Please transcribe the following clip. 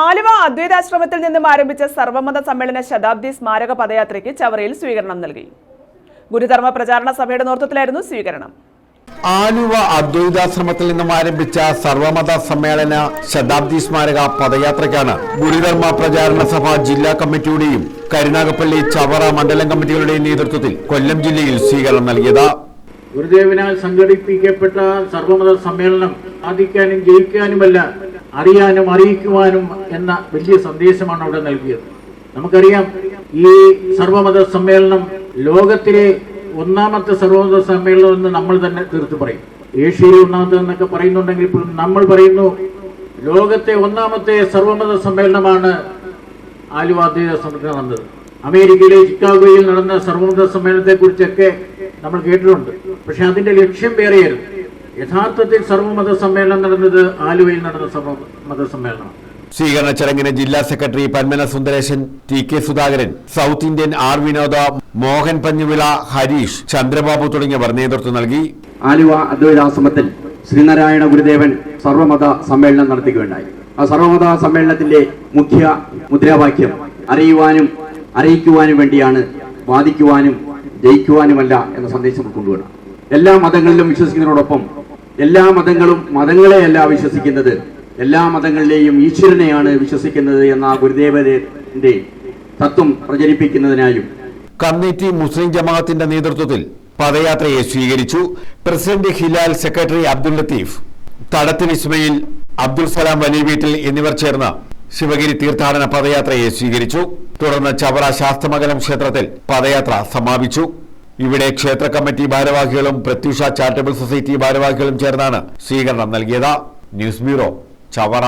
ആലുവ അദ്വൈതാശ്രമത്തിൽ നിന്നും ആരംഭിച്ച സർവമത സമ്മേളന ശതാബ്ദി സ്മാരക പദയാത്രയ്ക്ക് ചവറയിൽ സ്വീകരണം നൽകി. ഗുരുധർമ്മ പ്രചാരണ സഭയുടെ നേതൃത്വത്തിലായിരുന്നു സ്വീകരണം. ആലുവ അദ്വൈതാശ്രമത്തിൽ നിന്നും ആരംഭിച്ച സർവമത സമ്മേളന ശതാബ്ദി സ്മാരക പദയാത്രയ്ക്കാണ് ഗുരുധർമ്മ പ്രചാരണ സഭ ജില്ലാ കമ്മിറ്റിയുടെയും കരുനാഗപ്പള്ളി ചവറ മണ്ഡലം കമ്മിറ്റികളുടെയും നേതൃത്വത്തിൽ കൊല്ലം ജില്ലയിൽ സ്വീകരണം നൽകിയത്. ഗുരുദേവനാൽ സംഘടിപ്പിക്കപ്പെട്ട സർവമത സമ്മേളനം സാധിക്കാനും ജയിക്കാനുമല്ല അറിയാനും അറിയിക്കുവാനും എന്ന വലിയ സന്ദേശമാണ് അവിടെ നൽകിയത്. നമുക്കറിയാം ഈ സർവമത സമ്മേളനം ലോകത്തിലെ ഒന്നാമത്തെ സർവമത സമ്മേളനം എന്ന് നമ്മൾ തന്നെ തീർത്ത് പറയും. ഏഷ്യയിൽ ഒന്നാമത്തെ എന്നൊക്കെ പറയുന്നുണ്ടെങ്കിൽ നമ്മൾ പറയുന്നു ലോകത്തെ ഒന്നാമത്തെ സർവമത സമ്മേളനമാണ് ആലുവ അദ്വൈത സമ്മേളനം നടന്നത്. അമേരിക്കയിലെ ചിക്കാഗോയിൽ നടന്ന സർവമത സമ്മേളനത്തെ കുറിച്ചൊക്കെ നമ്മൾ കേട്ടിട്ടുണ്ട്. പക്ഷെ അതിന്റെ ലക്ഷ്യം വേറെയായിരുന്നു. യഥാർത്ഥത്തിൽ സർവമത സമ്മേളനം നടന്നത് ആലുവയിൽ നടന്ന സർവമത സമ്മേളനമാണ് സ്വീകരണ ചടങ്ങിന് ജില്ലാ secretary Panmana Sundaresan T K Sudhakaran south Indian R Vinoda Mohan Panjuvila Harish Chandrababu തുടങ്ങിയവർ നേതൃത്വം നൽകി. ആലുവ അദ്വൈതാശ്രമത്തിൽ ശ്രീനാരായണ ഗുരുദേവൻ സർവമത സമ്മേളനം നടത്തുകയുണ്ടായി. ആ സർവമത സമ്മേളനത്തിന്റെ മുഖ്യ മുദ്രാവാക്യം അറിയുവാനും അറിയിക്കുവാനും വേണ്ടിയാണ് വാദിക്കുവാനും ജയിക്കുവാനുമല്ല എന്ന സന്ദേശം കൊണ്ടുവരണം എല്ലാ മതങ്ങളിലും വിശ്വസിക്കുന്നതിനോടൊപ്പം എല്ലാ മതങ്ങളും മതങ്ങളെയല്ല വിശ്വസിക്കുന്നത്. എല്ലാ മതങ്ങളിലെയും ഈശ്വരനെയാണ് വിശ്വസിക്കുന്നത് എന്ന ഗുരുദേവന്റെ തത്വം പ്രചരിപ്പിക്കുന്നതിനായും. കമ്മിറ്റി മുസ്ലിം ജമാഅത്തിന്റെ നേതൃത്വത്തിൽ പദയാത്രയെ സ്വീകരിച്ചു. പ്രസിഡന്റ് ഹിലാൽ സെക്രട്ടറി അബ്ദുൽ ലത്തീഫ് തടത്തിൽ ഇസ്മയിൽ അബ്ദുൽ സലാം വലിയ വീട്ടിൽ എന്നിവർ ചേർന്ന് ശിവഗിരി തീർത്ഥാടന പദയാത്രയെ സ്വീകരിച്ചു. തുടർന്ന് ചവറ ശാസ്തമംഗലം ക്ഷേത്രത്തിൽ പദയാത്ര സമാപിച്ചു. ഇവിടെ ക്ഷേത്ര കമ്മിറ്റി ഭാരവാഹികളും പ്രത്യുഷ ചാരിറ്റബിൾ സൊസൈറ്റി ഭാരവാഹികളും ചേർന്നാണ് സ്വീകരണം നൽകിയത്. News bureau Chavara.